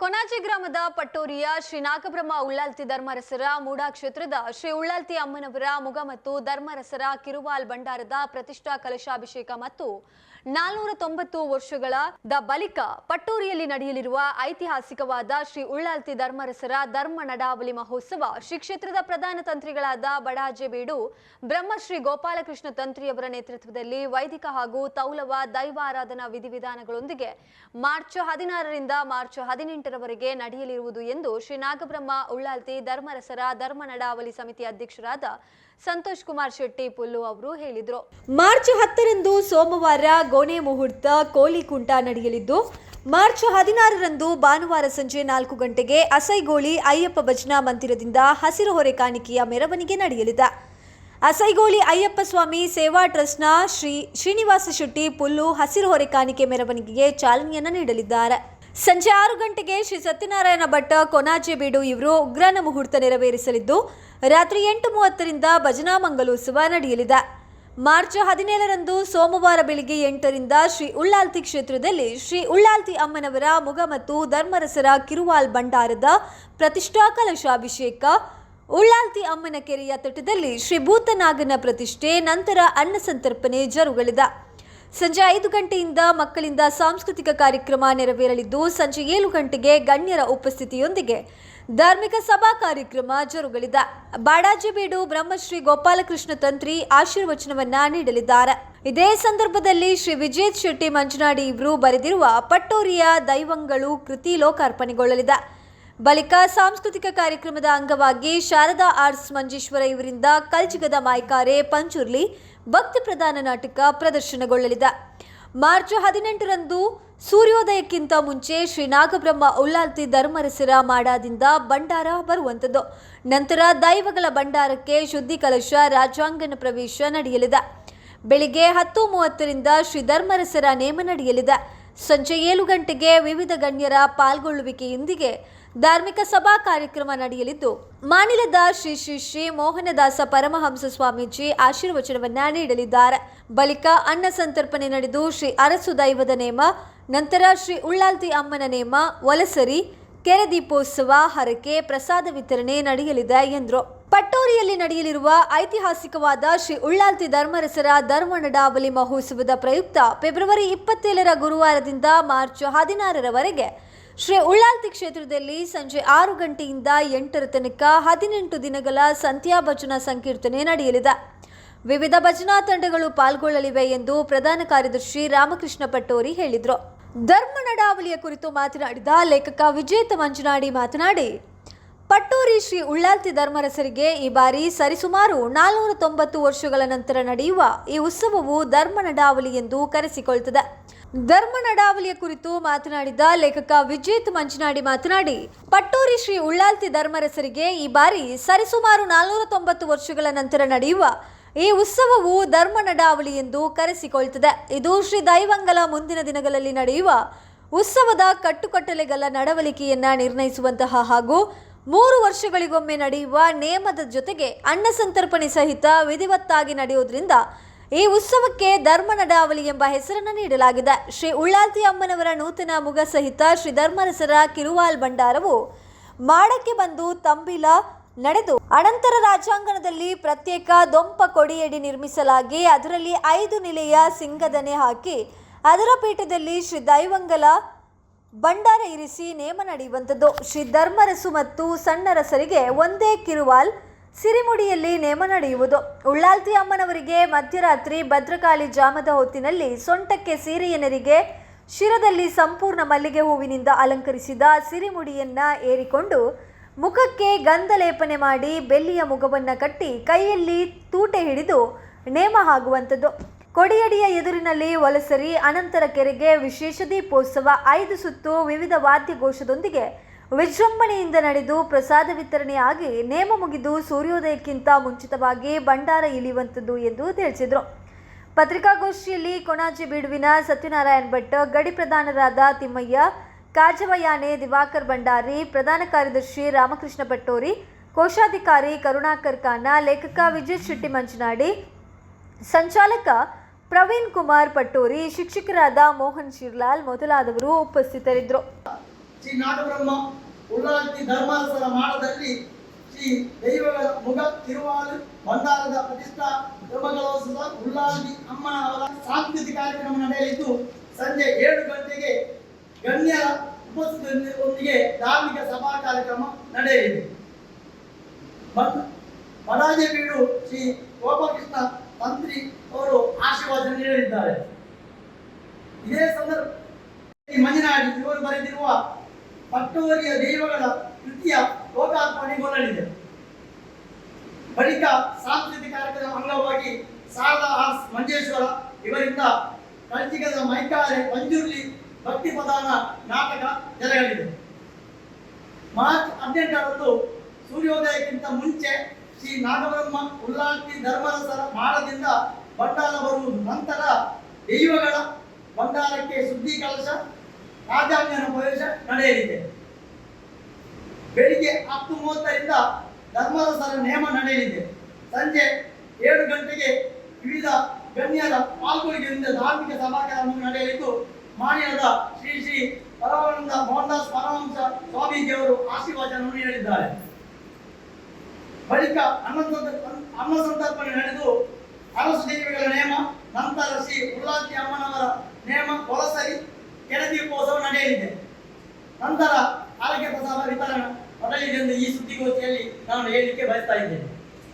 ಕೊನಾಜಿ ಗ್ರಾಮದ ಪಟ್ಟೋರಿಯ ಶ್ರೀ ನಾಗಬ್ರಹ್ಮ ಉಳ್ಳಾಲ್ತಿ ಧರ್ಮರಸರ ಮೂಡಾ ಕ್ಷೇತ್ರದ ಶ್ರೀ ಉಳ್ಳಾಲ್ತಿ ಅಮ್ಮನವರ ಮುಗ ಮತ್ತು ಧರ್ಮರಸರ ಕಿರುವಾಲ್ ಭಂಡಾರದ ಪ್ರತಿಷ್ಠಾ ಕಲಶಾಭಿಷೇಕ ಮತ್ತು ನಾಲ್ನೂರ ತೊಂಬತ್ತು ವರ್ಷಗಳ ದ ಬಳಿಕ ಪಟ್ಟೂರಿಯಲ್ಲಿ ನಡೆಯಲಿರುವ ಐತಿಹಾಸಿಕವಾದ ಶ್ರೀ ಉಳ್ಳಾಲ್ತಿ ಧರ್ಮರಸರ ಧರ್ಮ ನಡಾವಳಿ ಮಹೋತ್ಸವ ಶ್ರೀ ಕ್ಷೇತ್ರದ ಪ್ರಧಾನ ತಂತ್ರಿಗಳಾದ ಬಡಾಜೆ ಬೀಡು ಬ್ರಹ್ಮಶ್ರೀ ಗೋಪಾಲಕೃಷ್ಣ ತಂತ್ರಿಯವರ ನೇತೃತ್ವದಲ್ಲಿ ವೈದಿಕ ಹಾಗೂ ತೌಲವ ದೈವಾರಾಧನಾ ವಿಧಿವಿಧಾನಗಳೊಂದಿಗೆ ಮಾರ್ಚ್ ಹದಿನಾರರಿಂದ ಮಾರ್ಚ್ ಹದಿನೆಂಟರವರೆಗೆ ನಡೆಯಲಿರುವುದು ಎಂದು ಶ್ರೀ ನಾಗಬ್ರಹ್ಮ ಉಳ್ಳಾಲ್ತಿ ಧರ್ಮರಸರ ಧರ್ಮ ನಡಾವಳಿ ಸಮಿತಿ ಅಧ್ಯಕ್ಷರಾದ ಸಂತೋಷ್ ಕುಮಾರ್ ಶೆಟ್ಟಿ ಪುಲ್ಲು ಅವರು ಹೇಳಿದರು. ಮಾರ್ಚ್ ಹತ್ತರಂದು ಸೋಮವಾರ ಗೋಣೆ ಮುಹೂರ್ತ ಕೋಳಿಕುಂಟ ನಡೆಯಲಿದ್ದು, ಮಾರ್ಚ್ ಹದಿನಾರರಂದು ಭಾನುವಾರ ಸಂಜೆ ನಾಲ್ಕು ಗಂಟೆಗೆ ಅಸೈಗೋಳಿ ಅಯ್ಯಪ್ಪ ಭಜನಾ ಮಂದಿರದಿಂದ ಹಸಿರು ಹೊರೆ ಕಾಣಿಕೆಯ ಮೆರವಣಿಗೆ ನಡೆಯಲಿದೆ. ಅಸೈಗೋಳಿ ಅಯ್ಯಪ್ಪ ಸ್ವಾಮಿ ಸೇವಾ ಟ್ರಸ್ಟ್ನ ಶ್ರೀ ಶ್ರೀನಿವಾಸ ಶೆಟ್ಟಿ ಪುಲ್ಲು ಹಸಿರು ಹೊರೆ ಕಾಣಿಕೆ ಮೆರವಣಿಗೆಗೆ ಚಾಲನೆಯನ್ನು ನೀಡಲಿದ್ದಾರೆ. ಸಂಜೆ ಆರು ಗಂಟೆಗೆ ಶ್ರೀ ಸತ್ಯನಾರಾಯಣ ಭಟ್ಟ ಕೊನಾಜೆ ಬೀಡು ಇವರು ಉಗ್ರನ ಮುಹೂರ್ತ ನೆರವೇರಿಸಲಿದ್ದು, ರಾತ್ರಿ ಎಂಟು ಮೂವತ್ತರಿಂದ ಭಜನಾ ಮಂಗಲೋತ್ಸವ ನಡೆಯಲಿದೆ. ಮಾರ್ಚ್ ಹದಿನೇಳರಂದು ಸೋಮವಾರ ಬೆಳಿಗ್ಗೆ ಎಂಟರಿಂದ ಶ್ರೀ ಉಳ್ಳಾಲ್ತಿ ಕ್ಷೇತ್ರದಲ್ಲಿ ಶ್ರೀ ಉಳ್ಳಾಲ್ತಿ ಅಮ್ಮನವರ ಮುಗ ಮತ್ತು ಧರ್ಮರಸರ ಕಿರುವಾಲ್ ಭಂಡಾರದ ಪ್ರತಿಷ್ಠಾ ಕಲಶಾಭಿಷೇಕ, ಉಳ್ಳಾಲ್ತಿ ಅಮ್ಮನ ಕೆರೆಯ ತಟದಲ್ಲಿ ಶ್ರೀ ಭೂತನಾಗನ ಪ್ರತಿಷ್ಠೆ, ನಂತರ ಅನ್ನ ಸಂತರ್ಪಣೆ ಜರುಗಲಿದೆ. ಸಂಜೆ ಐದು ಗಂಟೆಯಿಂದ ಮಕ್ಕಳಿಂದ ಸಾಂಸ್ಕೃತಿಕ ಕಾರ್ಯಕ್ರಮ ನೆರವೇರಲಿದ್ದು ಸಂಜೆ ಏಳು ಗಂಟೆಗೆ ಗಣ್ಯರ ಉಪಸ್ಥಿತಿಯೊಂದಿಗೆ ಧಾರ್ಮಿಕ ಸಭಾ ಕಾರ್ಯಕ್ರಮ ಜರುಗಲಿದೆ. ಬಾಡಾಜಿಬೀಡು ಬ್ರಹ್ಮಶ್ರೀ ಗೋಪಾಲಕೃಷ್ಣ ತಂತ್ರಿ ಆಶೀರ್ವಚನವನ್ನ ನೀಡಲಿದ್ದಾರೆ. ಇದೇ ಸಂದರ್ಭದಲ್ಲಿ ಶ್ರೀ ವಿಜೇತ್ ಶೆಟ್ಟಿ ಮಂಜುನಾಡಿ ಇವರು ಬರೆದಿರುವ ಪಟ್ಟೋರಿಯ ದೈವಂಗಳು ಕೃತಿ ಲೋಕಾರ್ಪಣೆಗೊಳ್ಳಲಿದೆ. ಬಳಿಕ ಸಾಂಸ್ಕೃತಿಕ ಕಾರ್ಯಕ್ರಮದ ಅಂಗವಾಗಿ ಶಾರದಾ ಆರ್ಟ್ಸ್ ಮಂಜೇಶ್ವರ ಇವರಿಂದ ಕಲ್ಜಿಗದ ಮಾಯ್ಕಾರೆ ಪಂಚುರ್ಲಿ ಭಕ್ತಿ ಪ್ರಧಾನ ನಾಟಕ ಪ್ರದರ್ಶನಗೊಳ್ಳಲಿದೆ. ಮಾರ್ಚ್ ಹದಿನೆಂಟರಂದು ಸೂರ್ಯೋದಯಕ್ಕಿಂತ ಮುಂಚೆ ಶ್ರೀ ನಾಗಬ್ರಹ್ಮ ಉಲ್ಲಾಲ್ತಿ ಧರ್ಮರಸರ ಮಾಡಾದಿಂದ ಭಂಡಾರ ಬರುವಂಥದ್ದು. ನಂತರ ದೈವಗಳ ಭಂಡಾರಕ್ಕೆ ಶುದ್ಧಿ ಕಲಶ ರಾಜಾಂಗಣ ಪ್ರವೇಶ ನಡೆಯಲಿದೆ. ಬೆಳಿಗ್ಗೆ ಹತ್ತು ಮೂವತ್ತರಿಂದ ಶ್ರೀ ಧರ್ಮರಸರ ನೇಮ ನಡೆಯಲಿದೆ. ಸಂಜೆ ಏಳು ಗಂಟೆಗೆ ವಿವಿಧ ಗಣ್ಯರ ಪಾಲ್ಗೊಳ್ಳುವಿಕೆಯೊಂದಿಗೆ ಧಾರ್ಮಿಕ ಸಭಾ ಕಾರ್ಯಕ್ರಮ ನಡೆಯಲಿದ್ದು ಮಾನಿಲದ ಶ್ರೀ ಶ್ರೀ ಶ್ರೀ ಮೋಹನದಾಸ ಪರಮಹಂಸ ಸ್ವಾಮೀಜಿ ಆಶೀರ್ವಚನವನ್ನ ನೀಡಲಿದ್ದಾರೆ. ಬಳಿಕ ಅನ್ನ ಸಂತರ್ಪಣೆ ನಡೆದು ಶ್ರೀ ಅರಸು ದೈವದ ನೇಮ, ನಂತರ ಶ್ರೀ ಉಳ್ಳಾಲ್ತಿ ಅಮ್ಮನ ನೇಮ, ವಲಸರಿ, ಕೆರೆ ದೀಪೋತ್ಸವ, ಹರಕೆ, ಪ್ರಸಾದ ವಿತರಣೆ ನಡೆಯಲಿದೆ ಎಂದರು. ಪಟ್ಟೋರಿಯಲ್ಲಿ ನಡೆಯಲಿರುವ ಐತಿಹಾಸಿಕವಾದ ಶ್ರೀ ಉಳ್ಳಾಲ್ತಿ ಧರ್ಮರಸರ ಧರ್ಮ ನಡಾವಳಿ ಮಹೋತ್ಸವದ ಪ್ರಯುಕ್ತ ಫೆಬ್ರವರಿ ಇಪ್ಪತ್ತೇಳರ ಗುರುವಾರದಿಂದ ಮಾರ್ಚ್ ಹದಿನಾರರವರೆಗೆ ಶ್ರೀ ಉಳ್ಳಾಲ್ತಿ ಕ್ಷೇತ್ರದಲ್ಲಿ ಸಂಜೆ ಆರು ಗಂಟೆಯಿಂದ ಎಂಟರ ತನಕ ಹದಿನೆಂಟು ದಿನಗಳ ಸಂಧ್ಯಾ ಭಜನಾ ಸಂಕೀರ್ತನೆ ನಡೆಯಲಿದೆ. ವಿವಿಧ ಭಜನಾ ತಂಡಗಳು ಪಾಲ್ಗೊಳ್ಳಲಿವೆ ಎಂದು ಪ್ರಧಾನ ಕಾರ್ಯದರ್ಶಿ ರಾಮಕೃಷ್ಣ ಪಟ್ಟೋರಿ ಹೇಳಿದರು. ಧರ್ಮ ನಡಾವಳಿಯ ಕುರಿತು ಮಾತನಾಡಿದ ಲೇಖಕ ವಿಜೇತ ಮಂಜುನಾಡಿ ಮಾತನಾಡಿ, ಪಟ್ಟೋರಿ ಶ್ರೀ ಉಳ್ಳಾಲ್ತಿ ಧರ್ಮರಸರಿಗೆ ಈ ಬಾರಿ ಸರಿಸುಮಾರು ನಾಲ್ನೂರ ತೊಂಬತ್ತು ವರ್ಷಗಳ ನಂತರ ನಡೆಯುವ ಈ ಉತ್ಸವವು ಧರ್ಮ ನಡಾವಳಿ ಎಂದು ಕರೆಸಿಕೊಳ್ತದೆ. ಧರ್ಮ ನಡಾವಳಿಯ ಕುರಿತು ಮಾತನಾಡಿದ ಲೇಖಕ ವಿಜೇತ್ ಮಂಚನಾಡಿ ಮಾತನಾಡಿ, ಪಟ್ಟೂರಿ ಶ್ರೀ ಉಳ್ಳಾಲ್ತಿ ಧರ್ಮರಸರಿಗೆ ಈ ಬಾರಿ ಸರಿಸುಮಾರು ನಾಲ್ನೂರ ತೊಂಬತ್ತು ವರ್ಷಗಳ ನಂತರ ನಡೆಯುವ ಈ ಉತ್ಸವವು ಧರ್ಮ ನಡಾವಳಿ ಎಂದು ಕರೆಸಿಕೊಳ್ತದೆ. ಇದು ಶ್ರೀ ದೈವಂಗಲ ಮುಂದಿನ ದಿನಗಳಲ್ಲಿ ನಡೆಯುವ ಉತ್ಸವದ ಕಟ್ಟುಕಟ್ಟಲೆಗಳ ನಡವಳಿಕೆಯನ್ನ ನಿರ್ಣಯಿಸುವಂತಹ ಹಾಗೂ ಮೂರು ವರ್ಷಗಳಿಗೊಮ್ಮೆ ನಡೆಯುವ ನೇಮದ ಜೊತೆಗೆ ಅನ್ನ ಸಂತರ್ಪಣೆ ಸಹಿತ ವಿಧಿವತ್ತಾಗಿ ನಡೆಯುವುದರಿಂದ ಈ ಉತ್ಸವಕ್ಕೆ ಧರ್ಮ ನಡಾವಳಿ ಎಂಬ ಹೆಸರನ್ನು ನೀಡಲಾಗಿದೆ. ಶ್ರೀ ಉಳ್ಳಾಲ್ತಿ ಅಮ್ಮನವರ ನೂತನ ಮುಗ ಸಹಿತ ಶ್ರೀ ಧರ್ಮರಸರ ಕಿರುವಾಲ್ ಭಂಡಾರವು ಮಾಡಕ್ಕೆ ಬಂದು ತಂಬಿಲ ನಡೆದು ಅನಂತರ ರಾಜಾಂಗಣದಲ್ಲಿ ಪ್ರತ್ಯೇಕ ದೊಂಪ ಕೊಡಿಯಡಿ ನಿರ್ಮಿಸಲಾಗಿ ಅದರಲ್ಲಿ ಐದು ನೆಲೆಯ ಸಿಂಗದನೆ ಹಾಕಿ ಅದರ ಪೀಠದಲ್ಲಿ ಶ್ರೀ ದೈವಂಗಲ ಭಂಡಾರ ಇರಿಸಿ ನೇಮ ನಡೆಯುವಂಥದ್ದು. ಶ್ರೀ ಧರ್ಮರಸು ಮತ್ತು ಸಣ್ಣರಸರಿಗೆ ಒಂದೇ ಕಿರುವಾಲ್ ಸಿರಿಮುಡಿಯಲ್ಲಿ ನೇಮ ನಡೆಯುವುದು. ಉಳ್ಳಾಲ್ತಿ ಅಮ್ಮನವರಿಗೆ ಮಧ್ಯರಾತ್ರಿ ಭದ್ರಕಾಳಿ ಜಾಮದ ಹೊತ್ತಿನಲ್ಲಿ ಸೊಂಟಕ್ಕೆ ಸೀರೆಯನರಿಗೆ ಶಿರದಲ್ಲಿ ಸಂಪೂರ್ಣ ಮಲ್ಲಿಗೆ ಹೂವಿನಿಂದ ಅಲಂಕರಿಸಿದ ಸಿರಿಮುಡಿಯನ್ನ ಏರಿಕೊಂಡು ಮುಖಕ್ಕೆ ಗಂಧ ಲೇಪನೆ ಮಾಡಿ ಬೆಳ್ಳಿಯ ಮುಖವನ್ನು ಕಟ್ಟಿ ಕೈಯಲ್ಲಿ ತೂಟೆ ಹಿಡಿದು ನೇಮ ಆಗುವಂಥದ್ದು ಕೊಡಿಯಡಿಯ ಎದುರಿನಲ್ಲಿ ವಲಸರಿ ಅನಂತರ ಕೆರೆಗೆ ವಿಶೇಷ ದೀಪೋತ್ಸವ. ಐದು ಸುತ್ತು ವಿವಿಧ ವಾದ್ಯಘೋಷದೊಂದಿಗೆ ವಿಜೃಂಭಣೆಯಿಂದ ನಡೆದು ಪ್ರಸಾದ ವಿತರಣೆಯಾಗಿ ನೇಮ ಮುಗಿದು ಸೂರ್ಯೋದಯಕ್ಕಿಂತ ಮುಂಚಿತವಾಗಿ ಭಂಡಾರ ಇಳಿಯುವಂಥದ್ದು ಎಂದು ತಿಳಿಸಿದರು. ಪತ್ರಿಕಾಗೋಷ್ಠಿಯಲ್ಲಿ ಕೊಣಾಜಿ ಬಿಡುವಿನ ಸತ್ಯನಾರಾಯಣ ಭಟ್, ಗಡಿ ಪ್ರಧಾನರಾದ ತಿಮ್ಮಯ್ಯ, ಕಾಜವಯಾನೆ, ದಿವಾಕರ್ ಭಂಡಾರಿ, ಪ್ರಧಾನ ಕಾರ್ಯದರ್ಶಿ ರಾಮಕೃಷ್ಣ ಪಟ್ಟೋರಿ ಕೋಶಾಧಿಕಾರಿ ಕರುಣಾಕರ್ ಖಾನ, ಲೇಖಕ ವಿಜಯ್ ಶೆಟ್ಟಿ ಮಂಜುನಾಡಿ, ಸಂಚಾಲಕ ಪ್ರವೀಣ್ ಕುಮಾರ್ ಪಟ್ಟೋರಿ ಶಿಕ್ಷಕರಾದ ಮೋಹನ್ ಶಿರ್ಲಾಲ್ ಮೊದಲಾದವರು ಉಪಸ್ಥಿತರಿದ್ದರು. ಶ್ರೀ ನಾಗಬ್ರಹ್ಮ ಉಳ್ಳಾಲ್ತಿ ಧರ್ಮಾಸರ ಮಾಡದಲ್ಲಿ ಶ್ರೀ ದೈವಗಳ ಮುಗ ತಿರುವಾಲು ಭಂಡಾರದ ಪ್ರತಿಷ್ಠಾ ಧರ್ಮಗಳೋತ್ಸವ ಉಳ್ಳಾಲ್ತಿ ಅಮ್ಮ ಅವರ ಸಾಂಸ್ಕೃತಿಕ ಕಾರ್ಯಕ್ರಮ ನಡೆಯಲಿದ್ದು, ಸಂಜೆ ಏಳು ಗಂಟೆಗೆ ಗಣ್ಯರ ಉಪಸ್ಥಿತಿಯೊಂದಿಗೆ ಧಾರ್ಮಿಕ ಸಭಾ ಕಾರ್ಯಕ್ರಮ ನಡೆಯಲಿದೆ. ಬನ್- ಬಡಾಜೆ ಬೀಡು ಶ್ರೀ ಗೋಪಕೃಷ್ಣ ತಂತ್ರಿ ಅವರು ಆಶೀರ್ವಾದ ನೀಡಲಿದ್ದಾರೆ. ಇದೇ ಸಂದರ್ಭ ಮಂಜನಾಡಿ ಇವರು ಬರೆದಿರುವ ಪಟ್ಟೋರಿಯ ದೈವಗಳ ಕೃತಿಯ ಲೋಕಾರ್ಪಣೆಗೊಳ್ಳಲಿದೆ ಬಳಿಕ ಸಾಂಸ್ಕೃತಿಕ ಕಾರ್ಯಕ್ರಮ ಅಂಗವಾಗಿ ಶಾರದಾ ಆರ್ಸ್ ಮಂಜೇಶ್ವರ ಇವರಿಂದ ಕಂಚಿಗದ ಮೈಕಾರೆ ಮಂಜುರ್ಲಿ ಭಕ್ತಿ ಪ್ರಧಾನ ನಾಟಕ ಜರಗಲಿದೆ. ಮಾರ್ಚ್ ಹದಿನೆಂಟರಂದು ಸೂರ್ಯೋದಯಕ್ಕಿಂತ ಮುಂಚೆ ಶ್ರೀ ನಾಗಬ್ರಹ್ಮ ಉಲ್ಲಾಂಟಿ ಧರ್ಮರಸರ ಮಾಡದಿಂದ ಭಂಡಾರ ಬರುವ ನಂತರ ದೈವಗಳ ಭಂಡಾರಕ್ಕೆ ಸುದ್ದಿ ಕಲಶ ರಾಜಾಂಗನ ಪ್ರವೇಶ ನಡೆಯಲಿದೆ. ಬೆಳಿಗ್ಗೆ ಹತ್ತು ಮೂವತ್ತರಿಂದ ಧರ್ಮರಸರ ನೇಮ ನಡೆಯಲಿದೆ. ಸಂಜೆ ಏಳು ಗಂಟೆಗೆ ವಿವಿಧ ಗಣ್ಯರ ಪಾಲ್ಗೊಳ್ಳುವಿಕೆಯಿಂದ ಧಾರ್ಮಿಕ ಕಾರ್ಯಕ್ರಮ ನಡೆಯಲಿದ್ದು ಮಾನ್ಯದ ಶ್ರೀ ಶ್ರೀ ಪರಮಾನಂದ ಮೋಹನ್ದಾಸ್ ಪರಮಹಂಸ ಸ್ವಾಮೀಜಿಯವರು ಆಶೀರ್ವಚನ ನೀಡಲಿದ್ದಾರೆ. ಬಳಿಕ ಅನ್ನ ಅನ್ನ ಸಂತರ್ಪಣೆ ನಡೆದು ಅರಸು ದೇವಿಗಳ ನೇಮ, ನಂತರ ಶ್ರೀ ಉಲ್ಲಾಸಿ ಅಮ್ಮನವರ ನಂತರ ಆರೋಗ್ಯ ಪ್ರಸಾದ ವಿತರಣಾ. ಮೊದಲಿನಿಂದ ಈ ಸುದ್ದಿಗೋಷ್ಠಿಯಲ್ಲಿ ನಾನು ಹೇಳಲಿಕ್ಕೆ ಬಯಸ್ತಾ ಇದ್ದೇನೆ.